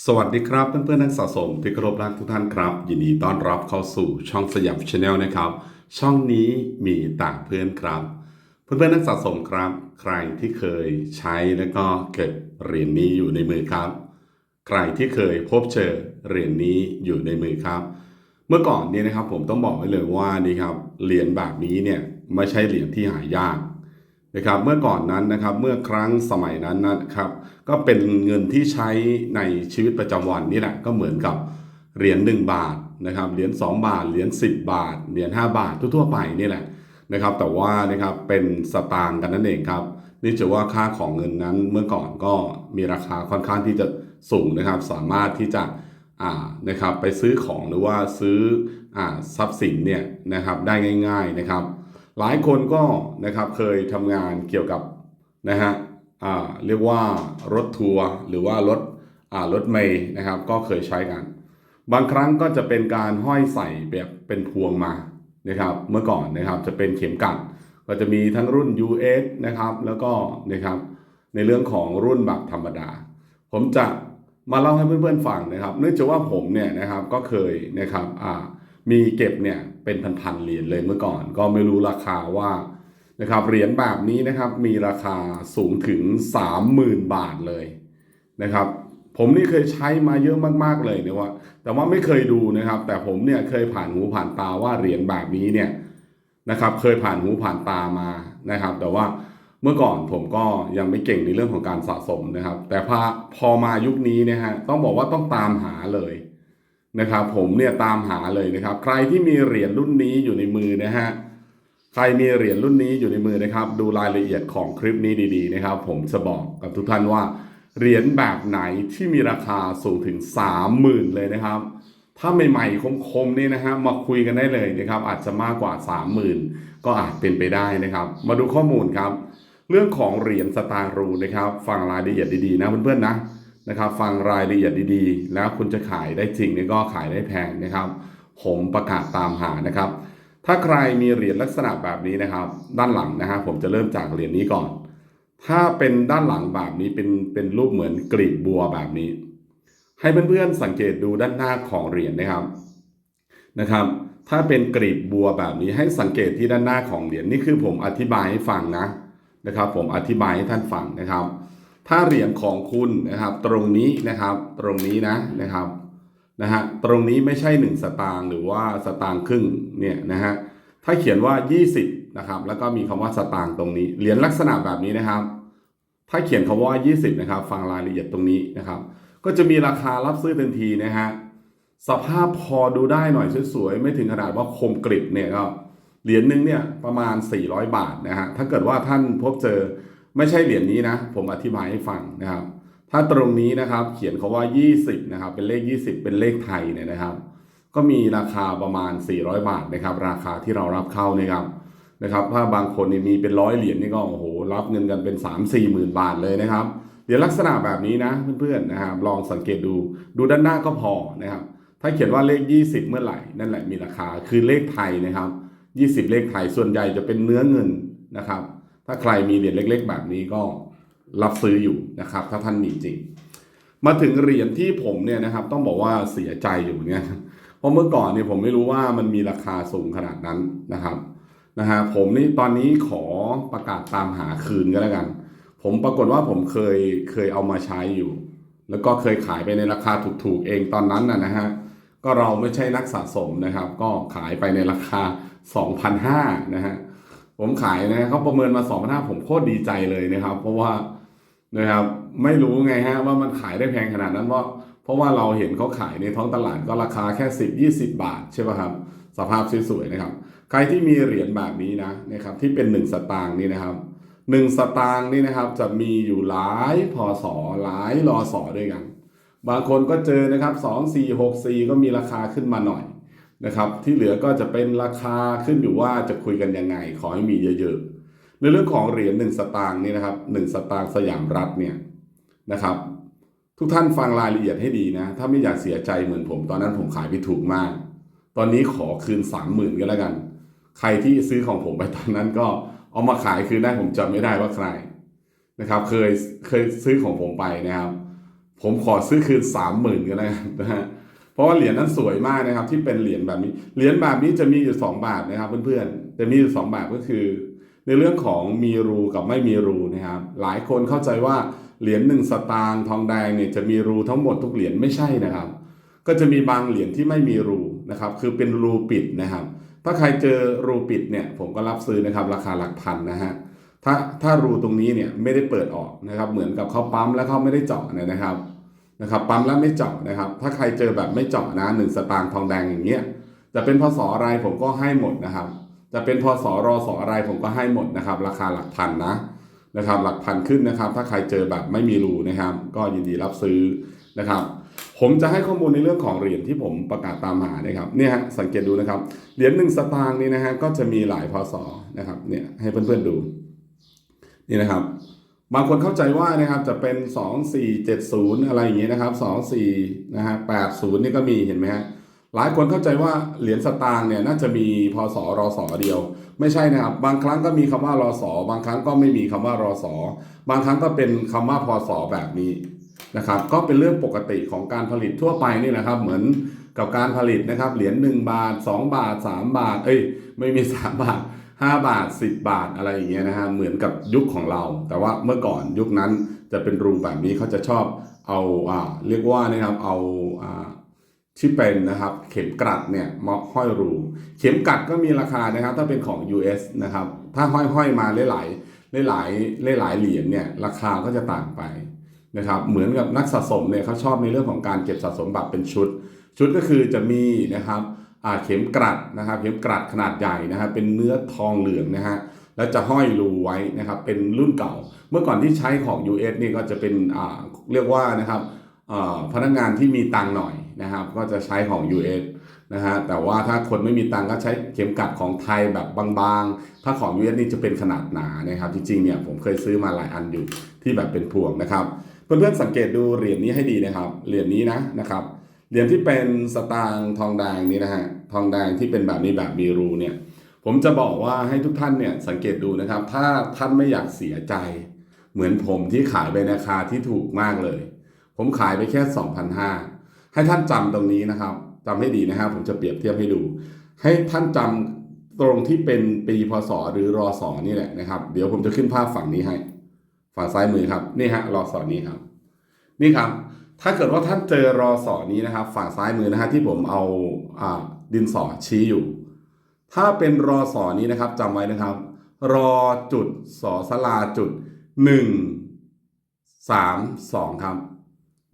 สวัสดีครับเพื่อนๆนักสะสมที่เคารพรักทุกท่านครับ ยินดีต้อนรับเข้าสู่ช่องสยามชาแนลนะครับ ช่องนี้มีต่างเพื่อนครับ เพื่อนๆนักสะสมครับ ใครที่เคยใช้แล้วก็เก็บเหรียญนี้อยู่ในมือครับ ใครที่เคยพบเจอเหรียญนี้อยู่ในมือครับ เมื่อก่อนเนี่ยนะครับผมต้องบอกไว้เลยว่านี่ครับเหรียญแบบนี้เนี่ยไม่ใช่เหรียญที่หายาก นะครับเมื่อก่อนนั้นนะครับเมื่อครั้งสมัยนั้นนะครับก็เป็นเงินที่ใช้ในชีวิตประจำวันนี่แหละก็เหมือนกับเหรียญ1บาทนะครับเหรียญ2บาทเหรียญ10 บาทเหรียญ5บาททั่วๆไปนี่แหละนะครับแต่ว่านะครับเป็นสตางค์กันนั่นเองครับนี่จะว่าค่าของเงินนั้นเมื่อก่อนก็มีราคาค่อนข้างที่จะสูงนะครับ สามารถที่จะอ่านะครับไปซื้อของหรือว่าซื้ออ่าทรัพย์สินเนี่ยนะครับได้ง่าย ๆนะครับ หลายคนก็นะครับเคยทำงานเกี่ยวกับนะฮะเรียกว่ารถทัวร์หรือว่ารถรถเมย์นะครับ ก็เคยใช้กัน บางครั้งก็จะเป็นการห้อยใส่แบบเป็นพวงมานะครับเมื่อก่อนนะครับจะเป็นเข็มกัดก็จะมีทั้งรุ่น US นะครับแล้วก็นะครับในเรื่องของรุ่นแบบธรรมดา ผมจะมาเล่าให้เพื่อนๆฟังนะครับ เนื่องจากว่าผมเนี่ยนะครับก็เคยนะครับอ่า มีเก็บเนี่ยเป็นพันๆเหรียญเลยเมื่อก่อน ก็ไม่รู้ราคาว่านะครับเหรียญแบบนี้นะครับมีราคาสูงถึง 30,000 บาทเลยนะครับ ผมนี่เคยใช้มาเยอะมากๆเลยเนี่ยว่า แต่ว่าไม่เคยดูนะครับ แต่ผมเนี่ยเคยผ่านหูผ่านตาว่าเหรียญแบบนี้เนี่ยนะครับเคยผ่านหูผ่านตามานะครับ แต่ว่าเมื่อก่อนผมก็ยังไม่เก่งในเรื่องของการสะสมนะครับ แต่พอพอมายุคนี้นะฮะต้องบอกว่าต้องตามหาเลย นะครับผมเนี่ยตามหาเลยนะครับ ใครที่มีเหรียญรุ่นนี้อยู่ในมือนะฮะใครมีเหรียญรุ่นนี้อยู่ในมือนะครับ ดูรายละเอียดของคลิปนี้ดีๆนะครับ ผมจะบอกกับทุกท่านว่าเหรียญแบบไหนที่มีราคาสูงถึง 30,000 เลยนะครับ ถ้าใหม่ๆคมๆนี่นะฮะมาคุยกันได้เลยนะครับ อาจจะมากกว่า 30,000 ก็อาจเป็นไปได้นะครับ มาดูข้อมูลครับ เรื่องของเหรียญสตารูนะครับ ฟังรายละเอียดดีๆนะเพื่อนๆนะ นะครับฟังรายละเอียดดีๆ แล้วคุณจะขายได้จริงนี่ก็ขายได้แพงนะครับ ผมประกาศตามหานะครับ ถ้าใครมีเหรียญลักษณะแบบนี้นะครับ ด้านหลังนะฮะผมจะเริ่มจากเหรียญนี้ก่อน ถ้าเป็นด้านหลังแบบนี้เป็นเป็นรูปเหมือนกลีบบัวแบบนี้ ให้เพื่อนๆสังเกตดูด้านหน้าของเหรียญนะครับนะครับ ถ้าเป็นกลีบบัวแบบนี้ให้สังเกตที่ด้านหน้าของเหรียญนี่คือผมอธิบายให้ฟังนะนะครับ ผมอธิบายให้ท่านฟังนะครับ ถ้าเหรียญของคุณนะครับ ตรงนี้นะครับ ตรงนี้นะนะครับนะฮะตรงนี้ไม่ใช่ 1 สตางค์หรือว่าสตางค์ครึ่งเนี่ยนะฮะถ้าเขียนว่า 20นะครับ แล้วก็มีคำว่าสตางค์ตรงนี้เหรียญลักษณะแบบนี้นะครับ ถ้าเขียนคำว่า 20 นะครับ ฟังรายละเอียดตรงนี้นะครับ ก็จะมีราคารับซื้อทันทีนะฮะสภาพพอดูได้หน่อยสวยๆไม่ถึงขนาดว่าคมกริบเนี่ยก็เหรียญหนึงเนี่ยประมาณ 400 บาทนะฮะถ้าเกิดว่าท่านพบเจอ ไม่ใช่เหรียญนี้นะ ผมอธิบายให้ฟังนะครับ ถ้าตรงนี้นะครับ เขียนเขาว่า 20 นะครับ เป็นเลข 20 เป็นเลขไทยเนี่ยนะครับ ก็มีราคาประมาณ 400 บาทนะครับ ราคาที่เรารับเข้านะครับนะครับ ถ้าบางคนนี่มีเป็นร้อยเหรียญนี่ก็โอ้โหรับเงินกันเป็น 3 4หมื่นบาทเลยนะครับเหรียญลักษณะแบบนี้นะเพื่อนๆนะครับลองสังเกตดูดูด้านหน้าก็พอนะครับ ถ้าเขียนว่าเลข 20 เมื่อไหร่นั่นแหละมีราคาคือเลขไทยนะครับ 20 เลขไทยส่วนใหญ่จะเป็นเนื้อเงินนะครับ ถ้าใครมีเหรียญเล็ก ๆ แบบนี้ก็รับซื้ออยู่นะครับ ถ้าท่านมีจริง มาถึงเหรียญที่ผมเนี่ยนะครับ ต้องบอกว่าเสียใจอยู่เนี่ยเพราะเมื่อก่อนเนี่ยผมไม่รู้ว่ามันมีราคาสูงขนาดนั้นนะครับนะฮะผมนี่ตอนนี้ขอประกาศตามหาคืนก็แล้วกัน ผมปรากฏว่าผมเคยเคยเอามาใช้อยู่ แล้วก็เคยขายไปในราคาถูกๆเองตอนนั้นนะนะฮะก็เราไม่ใช่นักสะสมนะครับ ก็ขายไปในราคา 2,500นะฮะ ผมขายนะเขาประเมินมา2 5 0 0ผมโคตรดีใจเลยนะครับ เพราะว่านะครับไม่รู้ไงฮะว่ามันขายได้แพงขนาดนั้นเพราะเพราะว่าเราเห็นเขาขายในท้องตลาดก็ราคาแค่10 20บาทใช่ป่ะครับ สภาพสวยๆนะครับ ใครที่มีเหรียญแบบนี้นะนะครับที่เป็น1สตางค์นี่นะครับ1สตางค์นี่นะครับจะมีอยู่หลายพศหลายรอสอด้วยกัน บางคนก็เจอนะครับ2 4 6 4ก็มีราคาขึ้นมาหน่อย นะครับ ที่เหลือก็จะเป็นราคาขึ้นอยู่ว่าจะคุยกันยังไง ขอให้มีเยอะๆ ในเรื่องของเหรียญหนึ่งสตางค์นี่นะครับหนึ่งสตางค์สยามรัฐเนี่ยนะครับ ทุกท่านฟังรายละเอียดให้ดีนะ ถ้าไม่อยากเสียใจเหมือนผม ตอนนั้นผมขายไปถูกมาก ตอนนี้ขอคืนสามหมื่นก็แล้วกัน ใครที่ซื้อของผมไปตอนนั้นก็เอามาขายคืนได้ผมจำไม่ได้ว่าใครนะครับ เคยเคยซื้อของผมไปนะครับ ผมขอซื้อคืนสามหมื่นก็ได้นะฮะ เพราะว่าเหรียญนั้นสวยมากนะครับ ที่เป็นเหรียญแบบนี้ เหรียญแบบนี้จะมีอยู่สองแบบนะครับเพื่อนๆจะมีอยู่สองแบบก็คือ ในเรื่องของมีรูกับไม่มีรูนะครับ หลายคนเข้าใจว่าเหรียญหนึ่งสตางค์ทองแดงเนี่ยจะมีรูทั้งหมดทุกเหรียญไม่ใช่นะครับ ก็จะมีบางเหรียญที่ไม่มีรูนะครับ คือเป็นรูปิดนะครับ ถ้าใครเจอรูปิดเนี่ยผมก็รับซื้อนะครับ ราคาหลักพันนะฮะถ้าถ้ารูตรงนี้เนี่ยไม่ได้เปิดออกนะครับ เหมือนกับเขาปั๊มแล้วเขาไม่ได้เจาะเนี่ยนะครับ นะครับปั๊มแล้วไม่เจาะนะครับ ถ้าใครเจอแบบไม่เจาะนะหนึ่งสตางค์ทองแดงอย่างเงี้ยจะเป็นพศอะไรผมก็ให้หมดนะครับ จะเป็นพศรอสออะไรผมก็ให้หมดนะครับ ราคาหลักพันนะนะครับ หลักพันขึ้นนะครับ ถ้าใครเจอแบบไม่มีรูนะครับ ก็ยินดีรับซื้อนะครับ ผมจะให้ข้อมูลในเรื่องของเหรียญที่ผมประกาศตามหานะครับเนี่ยฮะสังเกตดูนะครับเหรียญหนึ่งสตางค์นี่นะฮะก็จะมีหลายพศนะครับเนี่ยให้เพื่อนๆดูนี่นะครับ บางคนเข้าใจว่านะครับจะเป็น 2470 อะไรอย่างเงี้ยนะครับ24นะฮะ80 นี่ก็มีเห็นไหมฮะหลายคนเข้าใจว่าเหรียญสตางค์เนี่ยน่าจะมีพศรอสอเดียว ไม่ใช่นะครับ บางครั้งก็มีคำว่ารอสอบางครั้งก็ไม่มีคำว่ารอสอบางครั้งก็เป็นคำว่าพศแบบนี้นะครับ ก็เป็นเรื่องปกติของการผลิตทั่วไปนี่นะครับ เหมือนกับการผลิตนะครับเหรียญ1บาท 2 บาท 3 บาท เอ้ยไม่มี 3 บาท 5 บาท 10 บาทอะไรอย่างเงี้ยนะฮะเหมือนกับยุคของเรา แต่ว่าเมื่อก่อนยุคนั้นจะเป็นรูแบบนี้เขาจะชอบเอาอ่าเรียกว่านะครับเอาอ่าที่เป็นนะครับเข็มกลัดเนี่ยมาห้อยรูเข็มกลัดก็มีราคานะครับถ้าเป็นของ US นะครับถ้าห้อยห้อยๆมาหลายๆหลายๆหลายๆเหรียญเนี่ยราคาก็จะต่างไปนะครับเหมือนกับนักสะสมเนี่ยเขาชอบในเรื่องของการเก็บสะสมแบบเป็นชุด ชุดก็คือจะมีนะครับ เข็มกลัดนะครับ เข็มกลัดขนาดใหญ่นะครับเป็นเนื้อทองเหลืองนะฮะแล้วจะห้อยรูไว้นะครับเป็นรุ่นเก่า เมื่อก่อนที่ใช้ของ US นี่ก็จะเป็นอาเรียกว่านะครับอาพนักงานที่มีตังหน่อยนะครับก็จะใช้ของ US นะฮะแต่ว่าถ้าคนไม่มีตังก็ใช้เข็มกลัดของไทยแบบบางๆ ถ้าของ US นี่จะเป็นขนาดหนานะครับ จริงๆเนี่ยผมเคยซื้อมาหลายอันอยู่ที่แบบเป็นพวงนะครับเพื่อนๆสังเกตดูเหรียญนี้ให้ดีนะครับเหรียญนี้นะนะครับเหรียญที่เป็นสตางค์ทองแดงนี้นะฮะ ทองแดงที่เป็นแบบนี้แบบมีรูเนี่ยผมจะบอกว่าให้ทุกท่านเนี่ยสังเกตดูนะครับ ถ้าท่านไม่อยากเสียใจ เหมือนผมที่ขายไปในราคาที่ถูกมากเลย ผมขายไปแค่ 2,500 ให้ท่านจำตรงนี้นะครับจำให้ดีนะครับผมจะเปรียบเทียบให้ดู ให้ท่านจำตรงที่เป็นปีพศหรือรอสอนี่แหละนะครับ เดี๋ยวผมจะขึ้นภาพฝั่งนี้ให้ ฝั่งซ้ายมือครับนี่ฮะรอสอนี้ครับ นี่ครับ ถ้าเกิดว่าท่านเจอรอสอนี้นะครับ ฝั่งซ้ายมือนะฮะที่ผมเอาอ่า ดินสอชี้อยู่ ถ้าเป็นรอสอนี้นะครับจำไว้นะครับ รอจุดสอสลาจุดหนึ่งสามสองครับ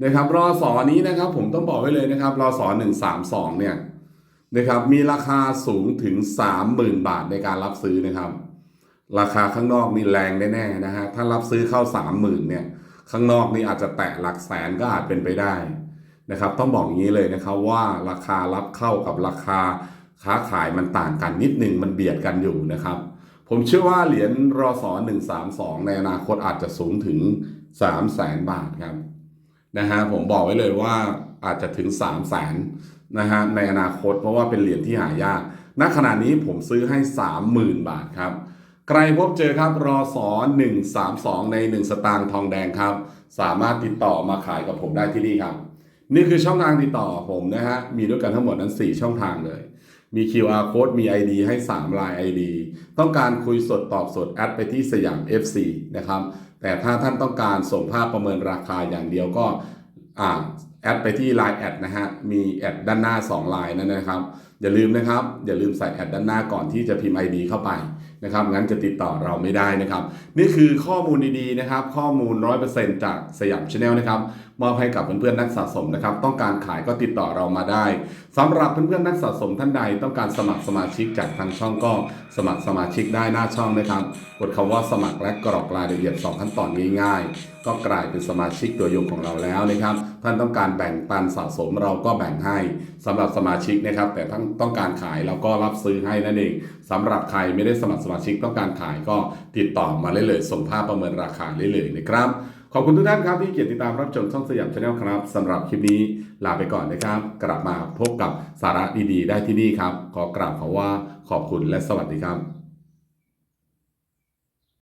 นะครับรอสอนี้นะครับผมต้องบอกไว้เลยนะครับรอสอหนึ่งสามสองเนี่ยนะครับมีราคาสูงถึงสามหมื่นบาทในการรับซื้อนะครับ ราคาข้างนอกนี่แรงแน่ๆนะฮะถ้ารับซื้อเข้าสามหมื่นเนี่ยข้างนอกนี่อาจจะแตะหลักแสนก็อาจเป็นไปได้ นะครับ ต้องบอกอย่างนี้เลยนะครับว่าราคารับเข้ากับราคาค้าขายมันต่างกันนิดหนึ่งมันเบียดกันอยู่นะครับ ผมเชื่อว่าเหรียญรอสอ132 ในอนาคตอาจจะสูงถึง 3 0 0แสนบาทครับนะฮะผมบอกไว้เลยว่าอาจจะถึง 3 0 0แสนนะฮะในอนาคตเพราะว่าเป็นเหรียญที่หายากณขณะนี้ผมซื้อให้ 30,000 บาทครับใครพบเจอครับรอสอ132 ใน 1 สตางค์ทองแดงครับ สามารถติดต่อมาขายกับผมได้ที่นี่ครับ นี่คือช่องทางติดต่อผมนะฮะ มีด้วยกันทั้งหมดนั้น 4 ช่องทางเลย มี QR code มี ID ให้ 3 ลาย ID ต้องการคุยสดตอบสดแอดไปที่สยาม FC นะครับ แต่ถ้าท่านต้องการส่งภาพประเมินราคาอย่างเดียวก็อ่าแอดไปที่ Line แอดนะฮะ มีแอดด้านหน้า2ลายนั่นนะครับ อย่าลืมนะครับ อย่าลืมใส่แอดด้านหน้าก่อนที่จะพิมพ์ ID เข้าไป นะครับงั้นจะติดต่อเราไม่ได้นะครับ นี่คือข้อมูลดีๆนะครับ ข้อมูล 100%จากสยามชาแนลนะครับมอบให้กับเพื่อนๆนักสะสมนะครับ ต้องการขายก็ติดต่อเรามาได้ สำหรับเพื่อนๆนักสะสมท่านใดต้องการสมัครสมาชิกจากทางช่องก็สมัครสมาชิกได้หน้าช่องนะครับ กดคำว่าสมัครและกรอกรายละเอียด 2 ขั้นตอนง่ายๆ ก็กลายเป็นสมาชิกตัวยงของเราแล้วนะครับ ท่านต้องการแบ่งปันสะสมเราก็แบ่งให้สำหรับสมาชิกนะครับ แต่ท่านต้องการขายเราก็รับซื้อให้นั่นเองสำหรับใครไม่ได้สมัครสมาชิกต้องการขายก็ติดต่อมาได้เลยส่งภาพประเมินราคาได้เลยนะครับ ขอบคุณทุกท่านครับที่เกียรติติดตามรับชมช่องสยามชาแนลครับสำหรับคลิปนี้ลาไปก่อนนะครับ กลับมาพบกับสาระดีๆ ได้ที่นี่ครับ ขอกราบขอว่าขอบคุณและสวัสดีครับ